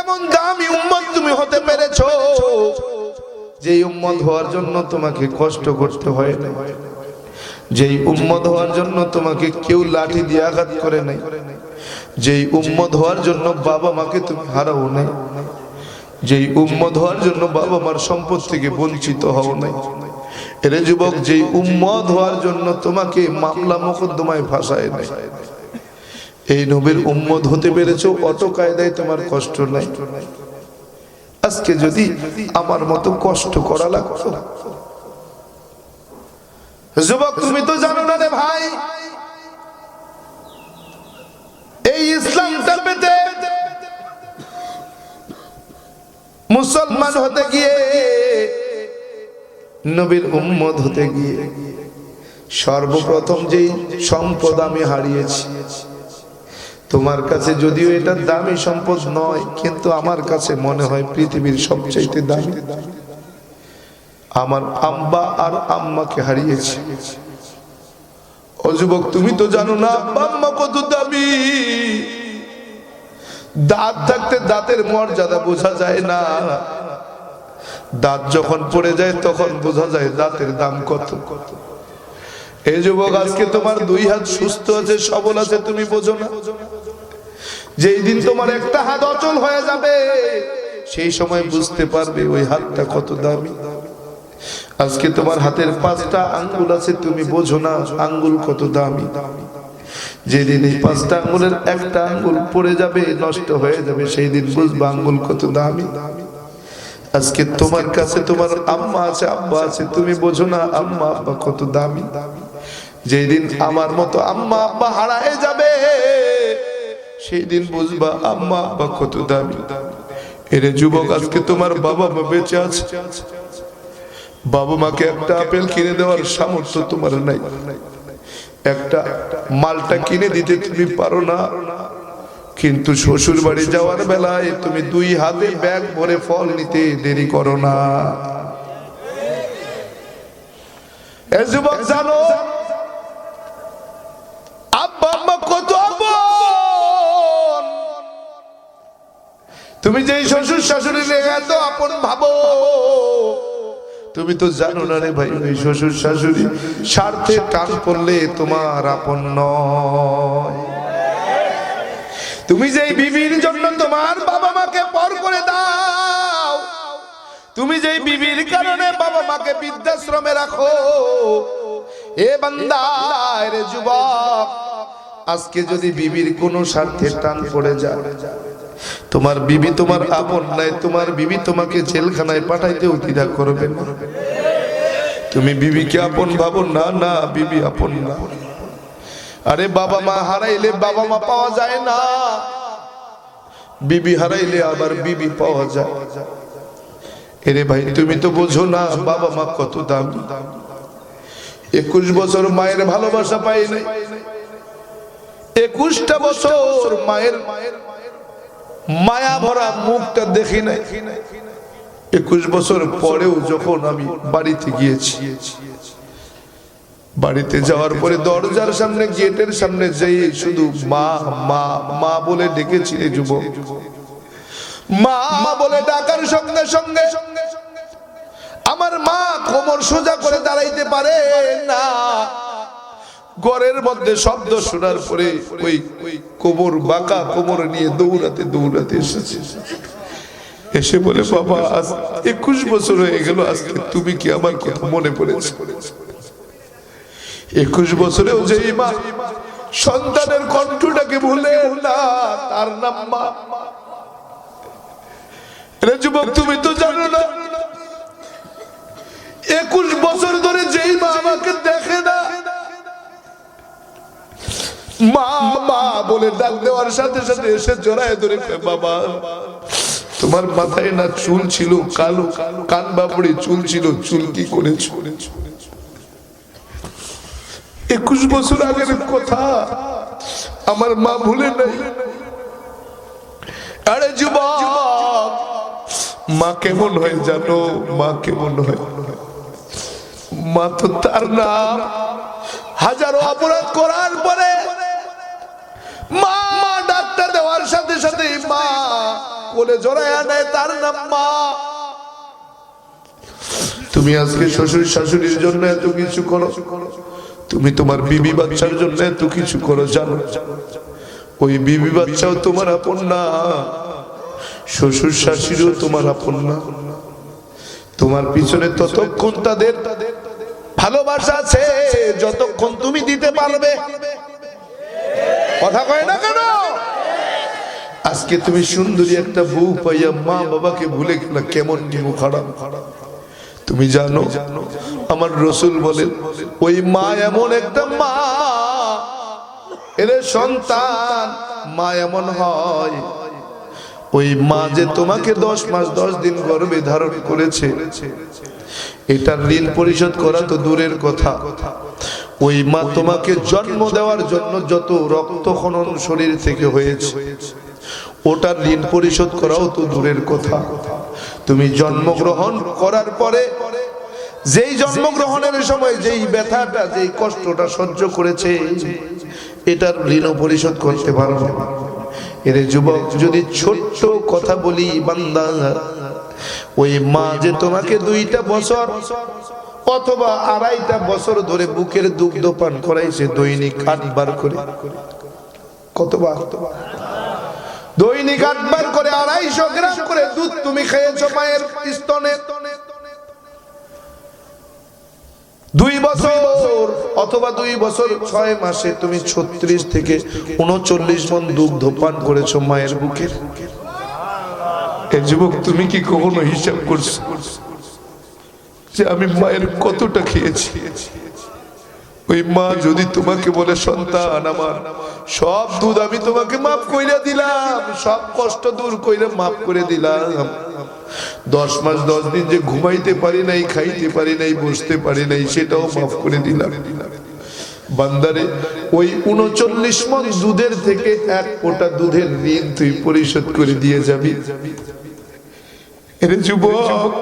এমন দামি উম্মত তুমি হতে পেরেছ যে উম্মত হওয়ার জন্য তোমাকে কষ্ট করতে হয় না যেই উম্মত হওয়ার জন্য তোমাকে কেউ লাঠি দিয়ে আঘাত করে নাই, যেই উম্মত হওয়ার জন্য বাবা মাকে তুমি হারাও নাই, যেই উম্মত হওয়ার জন্য বাবা মার সম্পদ থেকে বঞ্চিত হও নাই। এরে যুবক, যেই উম্মত হওয়ার জন্য তোমাকে মামলা মোকদ্দমায় ফাঁসায় নাই। এই নবীর উম্মত হতে পেরেছ অত কায়দায় তোমার কষ্ট নাই? আজকে যদি আমার মতো কষ্ট করা লাগতো। যুবক, তুমি তো জানো না রে ভাই, এই ইসলামটা পেতে মুসলমান হতে গিয়ে, নবীর উম্মত হতে গিয়ে সর্বপ্রথম যেই সম্পদ আমি হারিয়েছি তোমার কাছে যদিও এটা দামি সম্পদ নয়, কিন্তু আমার কাছে মনে হয় পৃথিবীর সবচাইতে দামি। আমার আম্বা আর আম্মাকে হারিয়েছি। ও যুবক, তুমি তো জানো না, আম্মা কত দামি। দাঁত থাকতে দাঁতের মর্যাদা বোঝা যায় না। দাঁত যখন পড়ে যায়, তখন বোঝা যায় দাঁতের দাম কত। এই যুবক, আজকে তোমার দুই হাত সুস্থ আছে, সবল আছে, তুমি বোঝো না। যেই দিন তোমার একটা হাত অচল হয়ে যাবে, সেই সময় বুঝতে পারবে ওই হাতটা কত দামি। আজকে তোমার হাতের পাঁচটা আঙ্গুল আছে, তুমি বোঝো না আঙ্গুল কত দামি। যেদিন এই পাঁচটা আঙ্গুলের একটা আঙ্গুল পড়ে যাবে, নষ্ট হয়ে যাবে, সেই দিন বুঝবা আঙ্গুল কত দামি। আজকে তোমার কাছে তোমার আম্মা আছে, আব্বা আছে, তুমি বোঝো না আম্মা, আব্বা কত দামি। যেদিন আমার মতো আম্মা আব্বা হারায় যাবে সেই দিন বুঝবা আম্মা আব্বা কত দামি। এরে যুবক, আজকে তোমার বাবা মা বেঁচে আছে। বাবা মাকে একটা আপেল কিনে দেওয়ার সামর্থ্য তোমার নাই। একটা মালটা কিনে দিতে তুমি পারো না। কিন্তু শ্বশুর বাড়ি যাওয়ার বেলায় তুমি দুই হাতে ব্যাগ ভরে ফল নিতে দেরি করো না। এ যুবক, জানো তুমি যেই শ্বশুর শাশুড়ি এত আপন ভাবো, তুমি তো জানো না রে ভাই, ওই শ্বশুর শাশুড়ি স্বার্থে টান পড়লে তোমার আপন নয়। তুমি যেই বিবির জন্য তোমার বাবা মাকে পর করে দাও, তুমি যেই বিবির কারণে বাবা মাকে বৃদ্ধাশ্রমে রাখো, এ বান্দায় যুবক, আজকে যদি বিবির কোনো স্বার্থে টান পড়ে যায় তোমার বিবি তোমার আপন, নাই তোমার বিবি তোমাকে জেলখানায় পাঠাইতেও দ্বিধা করবে না। তুমি বিবিকে আপন ভাবো, না না, বিবি আপন না। আরে বাবা মা হারাইলে বাবা মা পাওয়া যায় না। বিবি হারাইলে আবার বিবি পাওয়া যায়। এরে ভাই, তুমি তো বোঝো না বাবা মা কত দাম। একুশ বছর মায়ের ভালোবাসা পাই নাই। একুশটা বছর মায়ের মায়ের মায়া ভরা মুখটা দেখি নাই একুশ বছর পরেও যখন আমি বাড়িতে গিয়েছি বাড়িতে যাওয়ার পরে দরজার সামনে গেটের সামনে যেই শুধু মা মা মা বলে ডেকেছি এই যুবক মা বলে ডাকার সঙ্গে সঙ্গে আমার মা কোমর সোজা করে দাঁড়াইতে পারে না ঘরের মধ্যে শব্দ শোনার পরে ওই কোমর বাঁকা কোমর নিয়ে দৌড়াতে দৌড়াতে এসেছে। এসে বলে, বাবা, আজ একুশ বছর হয়ে গেল, আজকে তুমি কি আমার কথা মনে পড়েছে? একুশ বছরেও যেই মা সন্তানের কণ্ঠটাকে ভুলে না, তার নাম মা। যুবক, তুমি তো জানো না, একুশ বছর ধরে যেই মা আমাকে দেখে না মা মা বলে ডাক দেওয়ার সাথে সাথে এসে জড়ায় ধরে বাবা, তোমার মাথায় না চুল ছিল, কালো, কান চুল ছিল, চুল কি করেছ? একুশ বছর আগের কথা, আমার মা ভুলে নাই। আরে যুবক, মা কেমন হয় জানো? মা কেমন হয়? মা তো তার নাম। হাজারো অপরাধ করার পরে মা মা সাথে মা কোলে জড়ায় নেয় তার নাম মা। তুমি আজকে শ্বশুর শাশুড়ির জন্য এত কিছু করো। তুমি তোমার বিবি বাচ্চার জন্য এত কিছু করো, জানো? ওই বিবি বাচ্চাও তোমার আপন না, শ্বশুর শাশুড়িও তোমার আপন না। তোমার পিছনে ততক্ষণ তাদের ভালোবাসা আছে, যতক্ষণ তুমি দিতে পারবে। কথা কয় না কেন? আজকে তুমি সুন্দরী একটা বউ পাইয়া মা বাবাকে ভুলে গেলা কেমন নিমু খারাপ তুমি জানো, আমার রসুল বলেন ওই মা এমন একটা মা এরে সন্তান মা এমন হয়। ওই মা যে তোমাকে দশ মাস, দশ দিন গর্ভে ধারণ করেছে, এটার ঋণ পরিশোধ করা তো দূরের কথা কথা। ওই মা তোমাকে জন্ম দেওয়ার জন্য যত রক্ত খনন শরীর থেকে হয়েছে ওটার ঋণ পরিশোধ করাও তো দূরের কথা। তুমি জন্মগ্রহণ করার পরে, যেই জন্মগ্রহণের সময় যেই ব্যথাটা, যেই কষ্টটা সহ্য করেছে, এটার ঋণ পরিশোধ করতে পারবে এর যুবক, যদি ছোট্ট কথা বলি বান্দা, ওই মা যে তোমাকে দুইটা বছর অথবা আড়াইটা বছর ধরে বুকের দুগ্ধ পান করাইছে দৈনিক আটবার করে। কতবার? দৈনিক আটবার করে আড়াইশো গ্রাম করে দুধ তুমি খেয়েছো মায়ের স্তনে। দুই বছর অথবা দুই বছর ছয় মাসে তুমি ছত্রিশ থেকে উনচল্লিশ মন দুগ্ধ পান করেছ মায়ের বুকে। এ যুবক, তুমি কি কখনো হিসাব করছ? যে আমি মায়ের কতটা খেয়েছি। ওই মা যদি তোমাকে বলে, সন্তান আমার, সব দুধ আমি তোমাকে মাফ কইরা দিলাম, সব কষ্ট দূর কইরা মাফ করে দিলাম। দশ মাস, দশ দিন যে ঘুমাইতে পারি নাই, খাইতে পারি নাই, বসতে পারি নাই, সেটাও মাফ করে দিলাম। বান্দারে, ওই উনচল্লিশ মন দুধের থেকে এক ফোঁটা দুধের ঋণ তুই পরিশোধ করে দিয়ে যাবি। এরে যুবক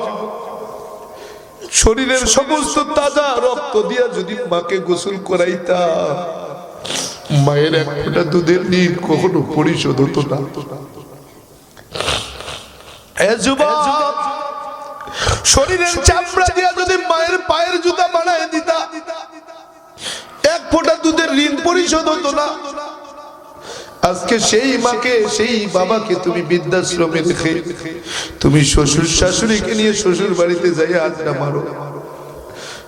শরীরের সমস্ত তাজা রক্ত দিয়া যদি মাকে গোসল করাইতা। মায়ের এক ফোঁটা দুধের ঋণ কখনো পরিশোধ হতো না। শরীরের চামড়া দিয়া যদি মায়ের পায়ের জুতা বানায় দিতা, এক ফোঁটা দুধের ঋণ পরিশোধ হতো না। আজকে সেই মাকে, সেই বাবাকে তুমি বৃদ্ধাশ্রমে রেখে তুমি শ্বশুর শাশুড়িকে নিয়ে শ্বশুর বাড়িতে যাই আড্ডা মারো।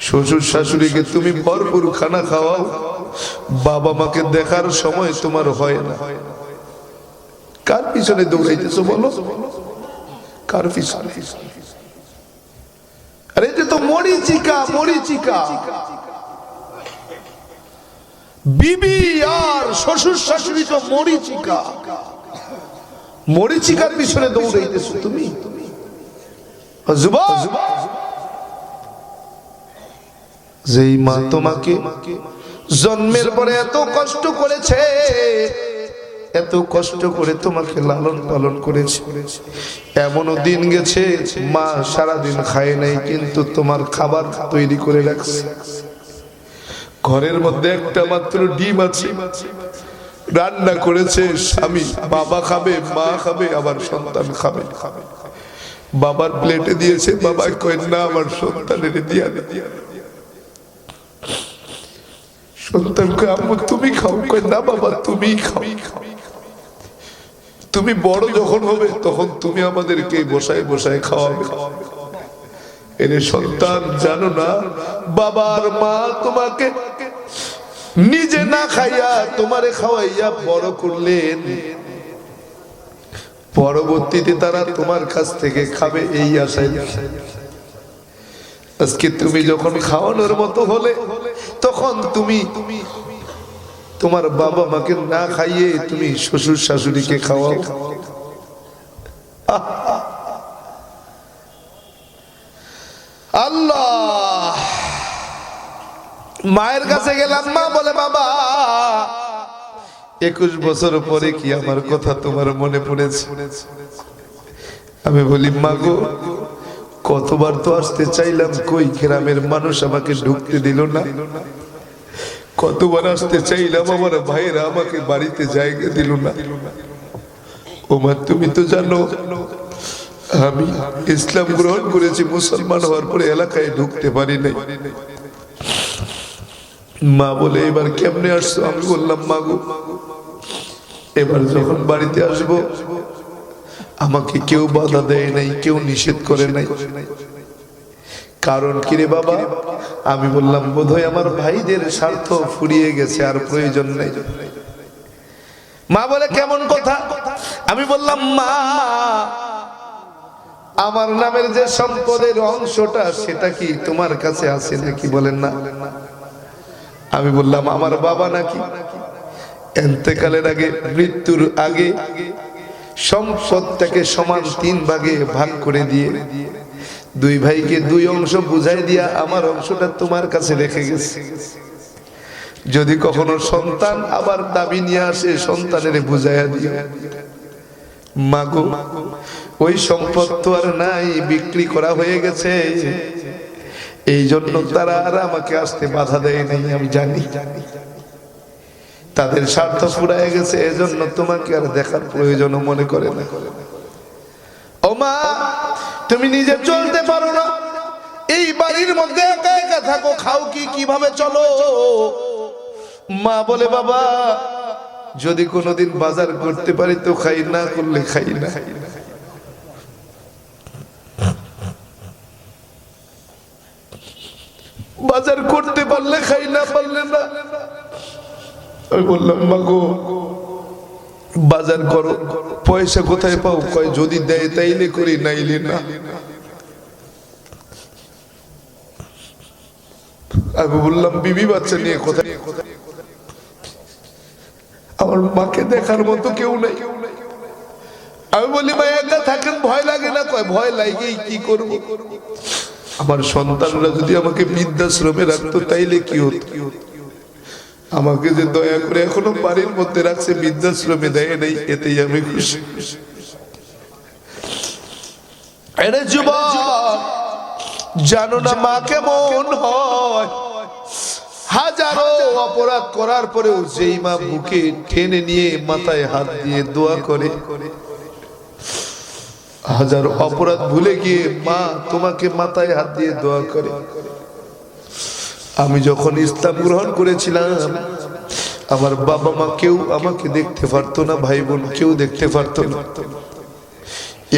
শ্বশুর শাশুড়িকে তুমি ভরপুর খানা খাওয়াও। বাবা মাকে দেখার সময় তোমার হয় না। কার পিছনে দৌড়াইতেছো বলো? কার পিছনে? আরে এটা তো মরিচিকা মরিচিকা। বিবি আর শ্বশুর শাশুড়ি তো মরিচিকা। মরিচিকার পিছনে দৌড়াইতেছো তুমি? যেই মা তোমাকে জন্মের পরে এত কষ্ট করেছে, এত কষ্ট করে তোমাকে লালন পালন করেছে। এমনও দিন গেছে, মা সারাদিন খায় নাই, কিন্তু তোমার খাবার তৈরি করে রাখছে। ঘরের মধ্যে একটা মাত্র ডিম আছে। রান্না করেছে স্বামী। বাবা খাবে, মা খাবে, আবার সন্তান খাবে। বাবার প্লেটে দিয়েছে, বাবা কয়, না, আমার সন্তানের দিয়া দে সন্তানকে আম্মু, তুমি খাও। কয়, না, বাবা তুমি খাও। তুমি বড় যখন হবে, তখন তুমি আমাদেরকে বসায় বসায় খাওয়াবে। এর সন্তান জানো না? বাবার মা তোমাকে নিজে না খাইয়া তোমারে খাওয়াইয়া বড় করলেন। পরবর্তীতে তারা তোমার কাছ থেকে খাবে এই আশায়। আজকে তুমি যখন খাওয়ানোর মতো হলে, তখন তুমি তোমার বাবা মাকে না খাইয়ে তুমি শ্বশুর শাশুড়িকে খাওয়াও। মায়ের কাছে গেলাম, মা বলে, বাবা, একুশ বছর পরে কি আমার কথা তোমার মনে পড়েছে? আমি বলি, মা গো, কতবার তো আসতে চাইলাম, কই গ্রামের মানুষ আমাকে ঢুকতে দিল না? কতবার আসতে চাইলাম, আমার ভাইয়েরা আমাকে বাড়িতে জায়গা দিল না? ওমা তুমি তো জানো, আমি ইসলাম গ্রহণ করেছি, মুসলমান হওয়ার পরে এলাকায় ঢুকতে পারি নাই। মা বলে, এবার কেমনে আসছো? আমি বললাম, মা গো, এবার যখন বাড়িতে আসব, আমাকে কেউ বাধা দেয় নাই, কেউ নিষেধ করে নাই। কারণ কিরে বাবা? আমি বললাম, বোধহয় আমার ভাইদের স্বার্থ ফুরিয়ে গেছে, আর প্রয়োজন নেই। মা বলে, কেমন কথা? আমি বললাম, মা, আমার নামের যে সম্পদের অংশটা, সেটা কি তোমার কাছে আছে নাকি? বলেন না। আমি বললাম, আমার বাবা নাকি? এন্তেকালের আগে, মৃত্যুর আগে সম্পদটাকে সমান তিন ভাগে ভাগ করে দিয়ে, দুই ভাইকে দুই অংশ বুঝাই দিয়া আমার অংশটা তোমার কাছে রেখে গেছে। যদি কখনো সন্তান আবার দাবি নিয়ে আসে, সন্তানের বুঝাইয়া দিয়ে মাগো, ওই সম্পদ তো আর নাই, বিক্রি করা হয়ে গেছে। এই জন্য তারা আর আমাকে আসতে বাধা দেয় নাই, আমি জানি। তাদের স্বার্থ ফুরায় গেছে, এজন্য তোমাকে আর দেখার প্রয়োজন মনে করে না। ও মা তুমি নিজে চলতে পারো না। এই বাড়ির মধ্যে একা একা থাকো, খাও কি, কীভাবে চলো? মা বলে, বাবা, যদি কোনোদিন বাজার করতে পারি তো খাই, না করলে খাই না খাই না বাজার করতে পারলে খাই না পারলে না আমি বললাম, মা গো, বাজার করো, পয়সা কোথায় পাও? কয়, যদি দেয় তাইলে করি, নাইলে না। আমি বললাম, বিবি বাচ্চা নিয়ে কোথায়? আমার মাকে দেখার মতো কেউ নাই। আমি বলি, মা, একা থাকেন, ভয় লাগে না। কয়, ভয় লাগে কি করব? আমার সন্তানরা যদি আমাকে বৃদ্ধাশ্রমে রাখতো, তাইলে কি হতো কি হতো? আমাকে যে দয়া করে এখনও বাড়ির মধ্যে রাখছে, বৃদ্ধাশ্রমে দেয় নাই, এতেই আমি খুশি। জানো না মা কেমন হয়? হাজারো অপরাধ করার পরেও যেই মা বুকে টেনে নিয়ে মাথায় হাত দিয়ে দোয়া করে, হাজার অপরাধ ভুলে গিয়ে মা তোমাকে মাথায় হাত দিয়ে দোয়া করে। আমি যখন ইসলাম গ্রহণ করেছিলাম, আমার বাবা মা কেউ আমাকে দেখতে পারতো না, ভাই বোন কেউ দেখতে পারতো না।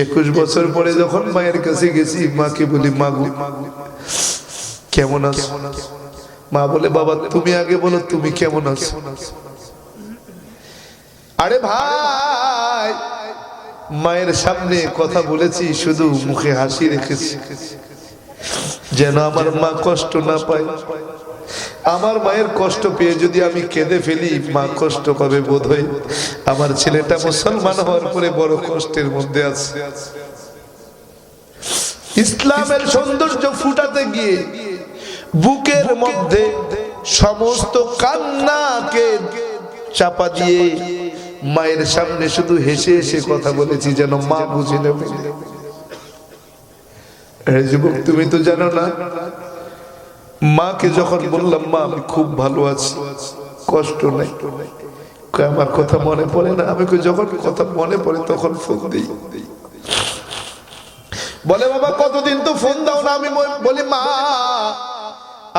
একুশ বছর পরে যখন মায়ের কাছে গেছি, মাকে বলি মাগু কেমন আছো? মা বলে, বাবা, তুমি আগে বলো, তুমি কেমন আছো? আরে ভাই, মায়ের সামনে কথা বলেছি, শুধু মুখে হাসি রেখেছি। যেন আমার মা কষ্ট না পায়। আমার মায়ের কষ্ট পেয়ে যদি আমি কেঁদে ফেলি, মা কষ্ট পাবে বোধ হয় আমার ছেলেটা মুসলমান হওয়ার পরে বড় কষ্টের মধ্যে আছে। ইসলামের সৌন্দর্য ফুটাতে গিয়ে বুকের মধ্যে সমস্ত কান্নাকে চাপা দিয়ে মায়ের সামনে শুধু হেসে হেসে কথা বলেছি, যেন মা বুঝে নেবে। যুবক, তুমি তো জানো না, মাকে যখন বললাম, মা, আমি খুব ভালো আছি, কষ্ট নাই। আমার কথা মনে পড়ে না? আমি যখন কথা মনে পড়ে, তখন ফোন দিই। বলে, বাবা, কতদিন তো ফোন দাও না? আমি বলি, মা,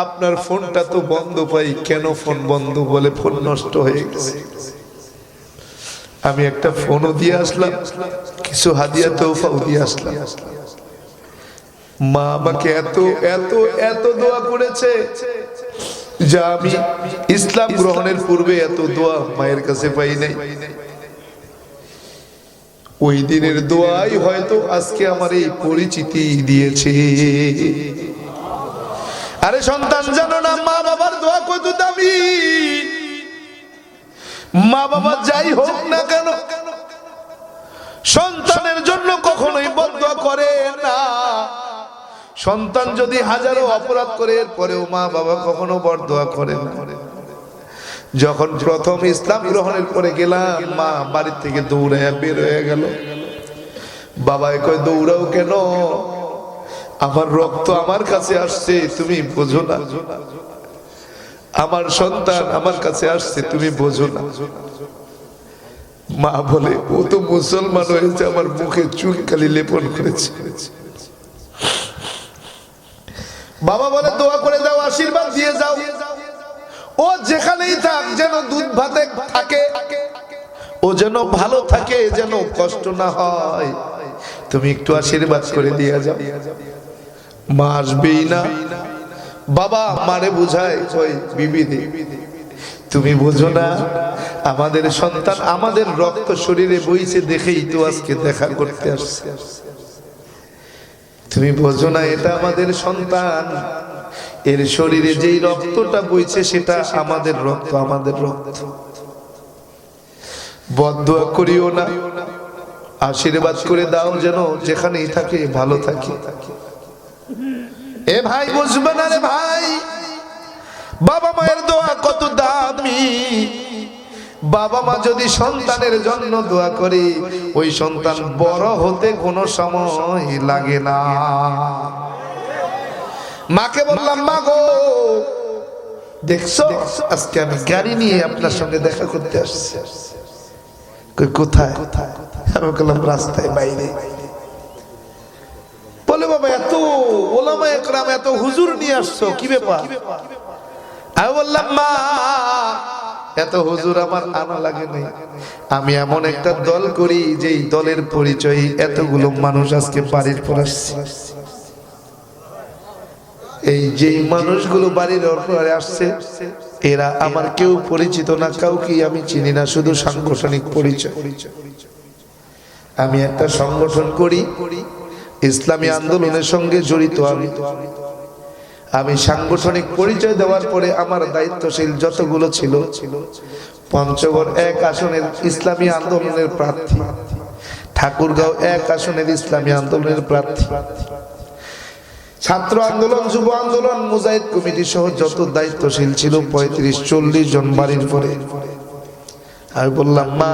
আপনার ফোনটা তো বন্ধ পাই, কেন ফোন বন্ধ? বলে, ফোন নষ্ট হয়ে গেছে। আমি একটা ফোনও দিয়ে আসলাম, কিছু হাদিয়া তৌফাও দিয়ে আসলাম। মা আমাকে এত এত এত দোয়া করেছে যা আমি ইসলাম গ্রহণের পূর্বে এত দোয়া মায়ের কাছে পাই নাই। ওই দিনের দোয়াই হয়তো আজকে আমার এই পরিচিতি দিয়েছে। আরে সন্তান, জানো না, মা বাবার দোয়া কত দামি মা বাবা যাই হোক না কেন, সন্তানের জন্য কখনোই বদ্ধ করে না। সন্তান যদি হাজারো অপরাধ করে, এরপরেও মা বাবা কখনো বরদোয়া করে না। যখন প্রথম ইসলাম গ্রহণের পরে গেলাম, মা বাড়ির থেকে দৌড়াইয়া বের হয়ে গেল। বাবাই কয়, দৌড়াও কেন? আমার রক্ত আমার কাছে আসছে, তুমি বোঝো না। আমার সন্তান আমার কাছে আসছে, তুমি বোঝো না। মা বলে, ও তো মুসলমান হয়েছে, আমার মুখে চুল কালি লেপন করেছে। বাবা বলে, দোয়া করে দাও আশীর্বাদ দিয়ে যাও। ও যেখানেই থাক, যেন দুধ ভাতে থাকে। ও যেন ভালো থাকে, যেন কষ্ট না হয়। তুমি একটু আশীর্বাদ করে দিয়ে যাও। মা আসবেই না। বাবা মারে বুঝায়, ওই বিবিধি তুমি বোঝো না, আমাদের সন্তান আমাদের রক্ত শরীরে বইছে দেখেই তো আজকে দেখা করতে আসছে। তুমি বোঝো না, এটা আমাদের সন্তান। এর শরীরে যেই রক্তটা বইছে, সেটা আমাদের রক্ত আমাদের রক্ত। বদুয়া করিও না। আশীর্বাদ করে দাও যেন যেখানেই থাকে, ভালো থাকে। এ ভাই বুঝবে না রে ভাই, বাবা মায়ের দোয়া কত দামি। বাবা মা যদি সন্তানের জন্য দোয়া করে, ওই সন্তান বড় হতে কোনো সময় লাগে না। মাকে বললাম, মা গো, দেখছ, আজকে আমি গাড়ি নিয়ে আপনার সঙ্গে দেখা করতে আসছি। কোথায়? আমি বললাম, রাস্তায় বাইরে। বাবা, এত এত হুজুর নিয়ে আসছো, কি ব্যাপার? বললাম, মা এত হুজুর আমার আনা লাগে নাই। আমি এমন একটা দল করি, যেই দলের পরিচয় এতগুলো মানুষ আজকে বাড়ির পর আসছে। এই যেই মানুষগুলো বাড়ির পরে আসছে, এরা আমার কেউ পরিচিত না, কাউকে আমি চিনি না, শুধু সাংগঠনিক পরিচয়। আমি একটা সংগঠন করি, ইসলামী আন্দোলনের সঙ্গে জড়িত আমি। আমি সাংগঠনিক পরিচয় দেওয়ার পরে আমার দায়িত্বশীল যতগুলো ছিল, পঞ্চগড় এক আসনের ইসলামী আন্দোলনের প্রার্থী, ঠাকুরগাঁও এক আসনের ইসলামী আন্দোলনের প্রার্থী, ছাত্র আন্দোলন, যুব আন্দোলন, মুজাহিদ কমিটি সহ যত দায়িত্বশীল ছিল পঁয়ত্রিশ, চল্লিশ জন বাড়ির পরে। আমি বললাম, মা,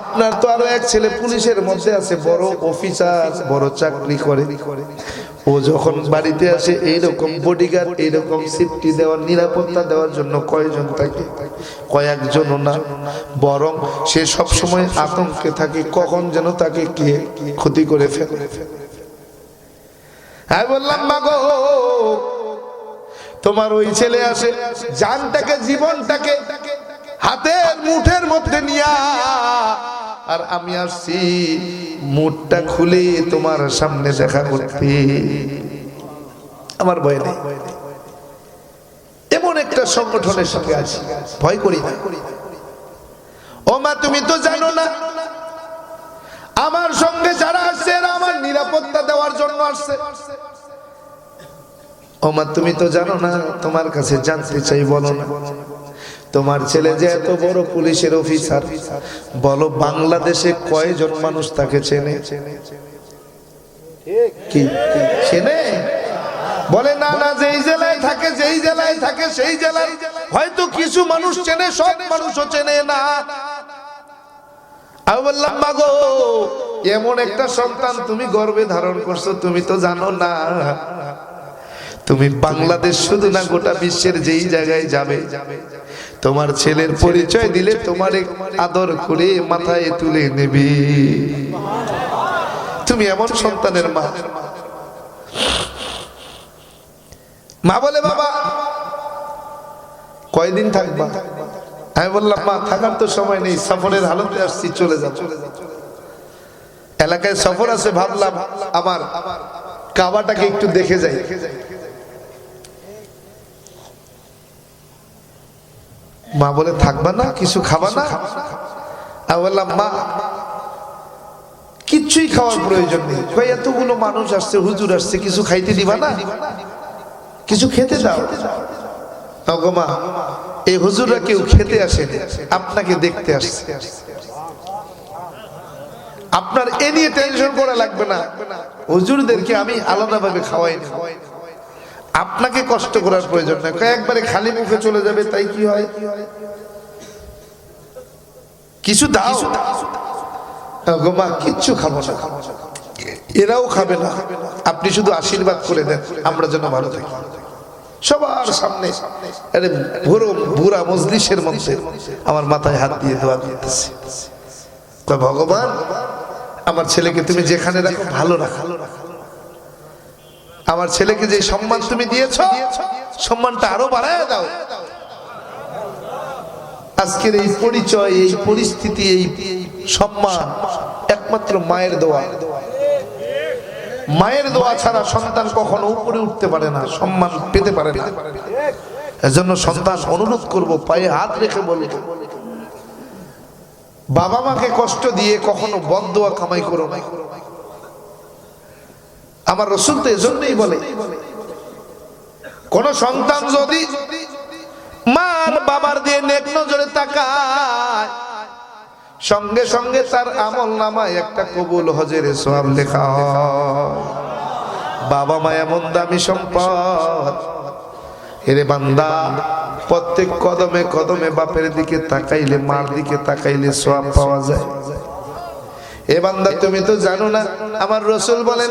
আপনার তো আরও এক ছেলে পুলিশের মধ্যে আছে, বড় অফিসার বড় চাকরি করে। ও যখন বাড়িতে আসে, এইরকম বডিগার্ড এইরকম সেফটি দেওয়ার, নিরাপত্তা দেওয়ার জন্য কয়জন থাকে? কয়েকজন না। বরং সে সব সময় আতঙ্কে থাকে, কখন যেন তাকে কে ক্ষতি করে ফেলে। আমি বললাম, মাগো, তোমার ওই ছেলে আসে, জানটাকে, জীবনটাকে হাতের মুঠের মধ্যে নিয়া আর আমি আসছি মুঠটা খুলে তোমার সামনে দেখা করতে। আমার ভয় নেই। এমন একটা সংগঠনের সঙ্গে আছি। ভয় করি না। ও মা তুমি তো জানো না। আমার সঙ্গে যারা আসছে আমার নিরাপত্তা দেওয়ার জন্য আসছে। ও মা তুমি তো জানো না, তোমার কাছে জানতে চাই, বলো না। তোমার ছেলে যে এত বড় পুলিশের অফিসার? বলো, বাংলাদেশে কয়জন মানুষ তাকে চেনে? কি? চেনে? বলে, না না, যেই জেলায় থাকে, যেই জেলায় থাকে, সেই জেলায় হয়তো কিছু মানুষ চেনে, সব মানুষও চেনে না। আমি বললাম মাগো এমন একটা সন্তান তুমি গর্বে ধারণ করছ, তুমি তো জানো না। তুমি বাংলাদেশ শুধু না, গোটা বিশ্বের যেই জায়গায় যাবে তোমার ছেলের পরিচয় দিলে তোমার আদর করে মাথায় তুলে নেবে। তুমি এমন সন্তানের মা। মা বলে, বাবা, কয়দিন থাকবা? আমি বললাম, মা, থাকার তো সময় নেই, সফরের হালতে আসছি, চলে যাব এলাকায় সফর আছে, ভাবলাম আমার কাবাটাকে একটু দেখে যাই। মা বলে, থাকবা না, কিছু খাবা না? আমি বললাম, মা, কিচ্ছুই খাওয়ার প্রয়োজন নেই। ভাই এতগুলো মানুষ আসছে, হুজুর আসছে, কিছু খাইতে দিবা না? কিছু খেতে দাও। মা, এই হুজুররা কেউ খেতে আসেনি, আপনাকে দেখতে আসছে। আপনার এ নিয়ে টেনশন করা লাগবে না। হুজুরদেরকে আমি আলাদাভাবে খাওয়াই না আপনাকে কষ্ট করার প্রয়োজন নেই। একবারে খালি মুখে চলে যাবে তাই কি হয়? কিছু দাও। গো মা কিচ্ছু খাব না। এরাও খাবে না। আপনি শুধু আশীর্বাদ করে দেন আমরা যেন ভালো থাকি। সবার সামনে আরে বুড়ো বুড়া মজলিসের মধ্যে আমার মাথায় হাত দিয়ে দোয়া করতেছে। তো ভগবান আমার ছেলেকে তুমি যেখানে রাখো ভালো রাখো। আমার ছেলেকে যে সম্মান তুমি দিয়েছ, সম্মানটা আরও বাড়ায় দাও। আজকের এই পরিচয়, এই পরিস্থিতি, এই সম্মান একমাত্র মায়ের দোয়া। মায়ের দোয়া ছাড়া সন্তান কখনো উপরে উঠতে পারে না, সম্মান পেতে পারে না। এজন্য সন্তান অনুরোধ করব, পায়ে হাত রেখে বলব বাবা মাকে কষ্ট দিয়ে কখনো বদোয়া কামাই করো না। আমার রসুল তো এজন্যই বলে, কোন সন্তান যদি মার বাবার দিয়ে নেক নজরে তাকায়, সঙ্গে সঙ্গে তার আমল নামায় একটা কবুল হজের সব লেখা বাবা মা এমন দামি সম্পদ। এরে বান্দা, প্রত্যেক কদমে কদমে বাপের দিকে তাকাইলে, মার দিকে তাকাইলে সব পাওয়া যায়। এ বান্দা, তুমি তো জানো না, আমার রসুল বলেন